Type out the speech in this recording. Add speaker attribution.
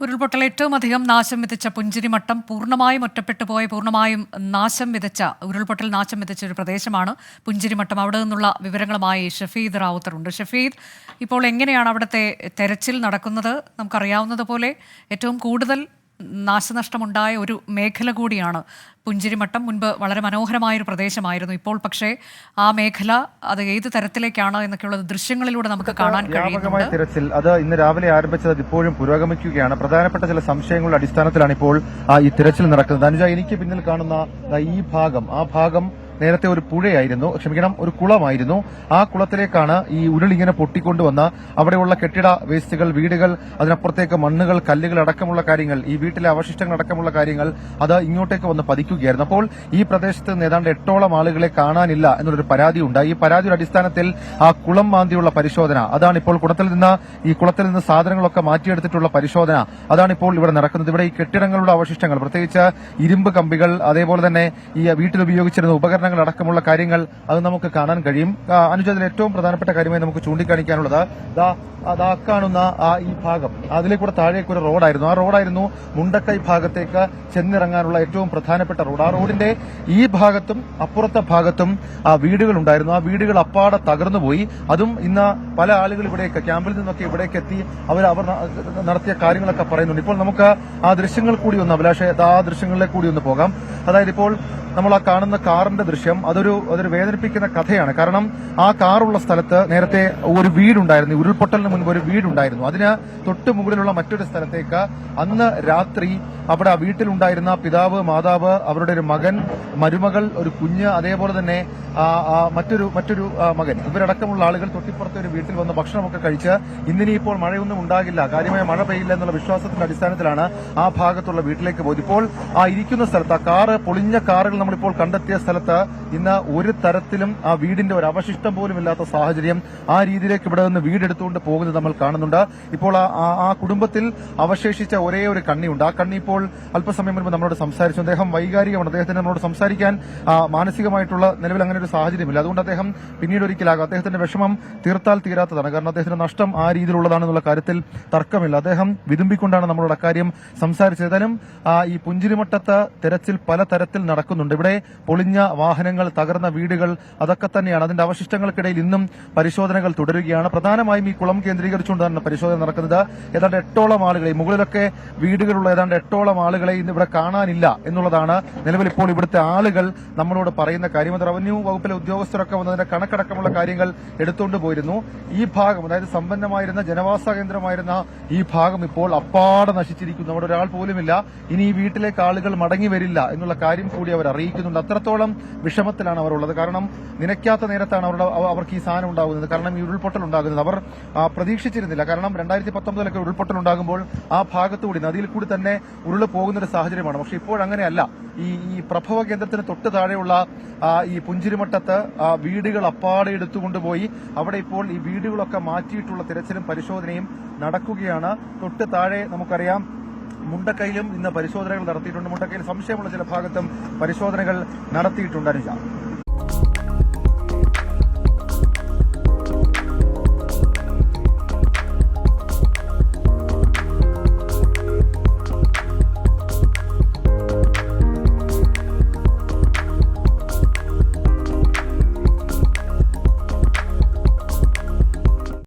Speaker 1: ഉരുൾപൊട്ടൽ ഏറ്റവും അധികം നാശം വിതച്ച പുഞ്ചിരിമട്ടം പൂർണമായും ഒറ്റപ്പെട്ടു പോയ പൂർണമായും നാശം വിതച്ച ഉരുൾപൊട്ടൽ നാശം വിതച്ച ഒരു പ്രദേശമാണ് പുഞ്ചിരിമട്ടം അവിടെ നിന്നുള്ള വിവരങ്ങളുമായി ഷഫീദ് റാവുത്തറുണ്ട് ഷഫീദ് ഇപ്പോൾ എങ്ങനെയാണ് അവിടുത്തെ തെരച്ചിൽ നടക്കുന്നത്? നമുക്കറിയാവുന്നതുപോലെ ഏറ്റവും കൂടുതൽ നാശനഷ്ടമുണ്ടായ ഒരു മേഖല കൂടിയാണ് പുഞ്ചിരിമട്ടം. മുൻപ് വളരെ മനോഹരമായ ഒരു പ്രദേശമായിരുന്നു. ഇപ്പോൾ പക്ഷേ ആ മേഖല അത് ഏത് തരത്തിലേക്കാണ് എന്നൊക്കെയുള്ള ദൃശ്യങ്ങളിലൂടെ നമുക്ക് കാണാൻ
Speaker 2: വ്യാപകമായ തിരച്ചിൽ. അത് ഇന്ന് രാവിലെ ആരംഭിച്ചത് ഇപ്പോഴും പുരോഗമിക്കുകയാണ്. പ്രധാനപ്പെട്ട ചില സംശയങ്ങളുടെ അടിസ്ഥാനത്തിലാണ് ഇപ്പോൾ ആ, ഈ തിരച്ചിൽ നടക്കുന്നത്. അനുജ എനിക്ക് പിന്നിൽ കാണുന്ന ഈ ഭാഗം. ആ ഭാഗം നേരത്തെ ഒരു പുഴയായിരുന്നു. ക്ഷമിക്കണം ഒരു കുളമായിരുന്നു. ആ കുളത്തിലേക്കാണ് ഈ ഉരുളിങ്ങനെ പൊട്ടിക്കൊണ്ടുവന്ന അവിടെയുള്ള കെട്ടിട വേസ്റ്റുകൾ വീടുകൾ അതിനപ്പുറത്തേക്ക് മണ്ണുകൾ കല്ലുകൾ അടക്കമുള്ള കാര്യങ്ങൾ ഈ വീട്ടിലെ അവശിഷ്ടങ്ങൾ അടക്കമുള്ള കാര്യങ്ങൾ അത് ഇങ്ങോട്ടേക്ക് വന്ന് പതിക്കുകയായിരുന്നു. അപ്പോൾ ഈ പ്രദേശത്ത് നിന്ന് ഏതാണ്ട് എട്ടോളം ആളുകളെ കാണാനില്ല എന്നൊരു പരാതി ഉണ്ട് ഈ പരാതിയുടെ അടിസ്ഥാനത്തിൽ ആ കുളം മാന്തിയുള്ള പരിശോധന അതാണ് ഇപ്പോൾ കുളത്തിൽ നിന്ന് ഈ കുളത്തിൽ നിന്ന് സാധനങ്ങളൊക്കെ മാറ്റിയെടുത്തിട്ടുള്ള പരിശോധന അതാണ് ഇപ്പോൾ ഇവിടെ നടക്കുന്നത്. ഇവിടെ ഈ കെട്ടിടങ്ങളുടെ അവശിഷ്ടങ്ങൾ പ്രത്യേകിച്ച് ഇരുമ്പ് കമ്പികൾ അതേപോലെ തന്നെ ഈ വീട്ടിൽ ഉപയോഗിച്ചിരുന്ന ഉപകരണങ്ങൾ അടക്കമുള്ള കാര്യങ്ങൾ അത് നമുക്ക് കാണാൻ കഴിയും. അനുജ ഏറ്റവും പ്രധാനപ്പെട്ട കാര്യമായി നമുക്ക് ചൂണ്ടിക്കാണിക്കാനുള്ളത്. ദാ കാണുന്ന ആ ഈ ഭാഗം. അതിലേക്കൂടെ താഴേക്ക് ഒരു റോഡായിരുന്നു. ആ റോഡായിരുന്നു മുണ്ടക്കൈ ഭാഗത്തേക്ക് ചെന്നിറങ്ങാനുള്ള ഏറ്റവും പ്രധാനപ്പെട്ട റോഡ്. ആ റോഡിന്റെ ഈ ഭാഗത്തും അപ്പുറത്തെ ഭാഗത്തും ആ വീടുകൾ ഉണ്ടായിരുന്നു ആ വീടുകൾ അപ്പാടെ തകർന്നുപോയി അതും ഇന്ന് പല ആളുകൾ ഇവിടേക്ക് ക്യാമ്പിൽ നിന്നൊക്കെ ഇവിടേക്ക് എത്തി അവർ അവർ നടത്തിയ കാര്യങ്ങളൊക്കെ പറയുന്നുണ്ട്. ഇപ്പോൾ നമുക്ക് ആ ദൃശ്യങ്ങൾ കൂടി ഒന്ന് അഭിലാഷ ആ ദൃശ്യങ്ങളിലേക്ക് കൂടി ഒന്ന് പോകാം. അതായത് ഇപ്പോൾ നമ്മൾ ആ കാണുന്ന കാറിന്റെ ദൃശ്യം അതൊരു അതൊരു വേദനിപ്പിക്കുന്ന കഥയാണ്. കാരണം ആ കാറുള്ള സ്ഥലത്ത് നേരത്തെ ഒരു വീടുണ്ടായിരുന്നു. ഉരുൾപൊട്ടലിന് മുൻപ് ഒരു വീടുണ്ടായിരുന്നു. അതിന് തൊട്ട് മുകളിലുള്ള മറ്റൊരു സ്ഥലത്തേക്ക് അന്ന് രാത്രി അവിടെ ആ വീട്ടിലുണ്ടായിരുന്ന പിതാവ് മാതാവ് അവരുടെ ഒരു മകൻ മരുമകൾ ഒരു കുഞ്ഞ് അതേപോലെ തന്നെ മറ്റൊരു മറ്റൊരു മകൻ. ഇവരടക്കമുള്ള ആളുകൾ തൊട്ടിപ്പുറത്തെ ഒരു വീട്ടിൽ വന്ന് ഭക്ഷണമൊക്കെ കഴിച്ച് ഇന്നിനിപ്പോൾ മഴയൊന്നും ഉണ്ടാകില്ല. കാര്യമായ മഴ പെയ്യില്ല എന്നുള്ള വിശ്വാസത്തിന്റെ അടിസ്ഥാനത്തിലാണ് ആ ഭാഗത്തുള്ള വീട്ടിലേക്ക് പോയത്. ഇപ്പോൾ ആ ഇരിക്കുന്ന സ്ഥലത്ത് ആ കാറ് പൊളിഞ്ഞ കാറുകൾ നമ്മളിപ്പോൾ കണ്ടെത്തിയ സ്ഥലത്ത് ഇന്ന് ഒരു തരത്തിലും ആ വീടിന്റെ ഒരു അവശിഷ്ടം പോലും ഇല്ലാത്ത സാഹചര്യം ആ രീതിയിലേക്ക് ഇവിടെ നിന്ന് വീടെടുത്തുകൊണ്ട് പോകുന്നത് നമ്മൾ കാണുന്നുണ്ട്. ഇപ്പോൾ ആ- കുടുംബത്തിൽ അവശേഷിച്ച ഒരേ ഒരു കണ്ണിയുണ്ട്. ആ കണ്ണി ഇപ്പോൾ അല്പസമയം മുൻപ് നമ്മളോട് സംസാരിച്ചു. അദ്ദേഹം വൈകാരികമാണ് അദ്ദേഹത്തിന് നമ്മളോട് സംസാരിക്കാൻ മാനസികമായിട്ടുള്ള നിലവിൽ അങ്ങനെ ഒരു സാഹചര്യമില്ല. അതുകൊണ്ട് അദ്ദേഹം പിന്നീട് ഒരിക്കലാകും. അദ്ദേഹത്തിന്റെ വിഷമം തീർത്താൽ തീരാത്തതാണ്. കാരണം അദ്ദേഹത്തിന്റെ നഷ്ടം ആ രീതിയിലുള്ളതാണെന്നുള്ള കാര്യത്തിൽ തർക്കമില്ല. അദ്ദേഹം വിതുമ്പിക്കൊണ്ടാണ് നമ്മളോട് അക്കാര്യം സംസാരിച്ചത്. ഏതായാലും ഈ പുഞ്ചിരിമട്ടത്ത് തെരച്ചിൽ പല തരത്തിൽ നടക്കുന്നുണ്ട്. ഇവിടെ പൊളിഞ്ഞ വാഹനങ്ങൾ തകർന്ന വീടുകൾ അതൊക്കെ തന്നെയാണ്. അതിന്റെ അവശിഷ്ടങ്ങൾക്കിടയിൽ ഇന്നും പരിശോധനകൾ തുടരുകയാണ്. പ്രധാനമായും ഈ കുളം കേന്ദ്രീകരിച്ചുകൊണ്ടാണ് പരിശോധന നടക്കുന്നത്. ഏതാണ്ട് എട്ടോളം ആളുകളെ മുകളിലൊക്കെ വീടുകളുള്ള ഏതാണ്ട് എട്ടോളം ആളുകളെ ഇന്ന് ഇവിടെ കാണാനില്ല എന്നുള്ളതാണ് നിലവിൽ ഇപ്പോൾ ഇവിടുത്തെ ആളുകൾ നമ്മളോട് പറയുന്ന കാര്യം. അത് റവന്യൂ വകുപ്പിലെ ഉദ്യോഗസ്ഥരൊക്കെ വന്നതിന്റെ കണക്കടക്കമുള്ള കാര്യങ്ങൾ എടുത്തുകൊണ്ട് പോയിരുന്നു. ഈ ഭാഗം അതായത് സമ്പന്നമായിരുന്ന ജനവാസ കേന്ദ്രമായിരുന്ന ഈ ഭാഗം ഇപ്പോൾ അപ്പാടെ നശിച്ചിരിക്കുന്നു. അവിടെ ഒരാൾ പോലുമില്ല. ഇനി ഈ വീട്ടിലേക്ക് ആളുകൾ മടങ്ങി വരില്ല എന്നുള്ള കാര്യം കൂടി അവർ അറിയിക്കുന്നുണ്ട്. അത്രത്തോളം വിഷമത്തിലാണ് അവർ കാരണം നിനയ്ക്കാത്ത നേരത്താണ് അവരുടെ അവർക്ക് ഈ സാധനം ഉണ്ടാകുന്നത്. കാരണം ഈ ഉരുൾപൊട്ടൽ ഉണ്ടാകുന്നത്. അവർ പ്രതീക്ഷിച്ചിരുന്നില്ല. കാരണം രണ്ടായിരത്തി പത്തൊമ്പതിലൊക്കെ ഉരുൾപൊട്ടൽ ഉണ്ടാകുമ്പോൾ ആ ഭാഗത്തുകൂടി നദിയിൽ കൂടി തന്നെ ഉരുൾ പോകുന്ന ഒരു സാഹചര്യമാണ്. പക്ഷെ ഇപ്പോഴങ്ങനെയല്ല ഈ ഈ പ്രഭവ കേന്ദ്രത്തിന് തൊട്ട് താഴെയുള്ള ഈ പുഞ്ചിരിമട്ടത്ത് വീടുകൾ അപ്പാടെ എടുത്തുകൊണ്ടുപോയി അവിടെ ഇപ്പോൾ ഈ വീടുകളൊക്കെ മാറ്റിയിട്ടുള്ള തിരച്ചിലും പരിശോധനയും നടക്കുകയാണ്. തൊട്ട് താഴെ നമുക്കറിയാം മുണ്ടക്കൈയിലും ഇന്ന് പരിശോധനകൾ നടത്തിയിട്ടുണ്ട്. മുണ്ടക്കയിൽ സംശയമുള്ള ചില ഭാഗത്തും പരിശോധനകൾ നടത്തിയിട്ടുണ്ട് അനുജ.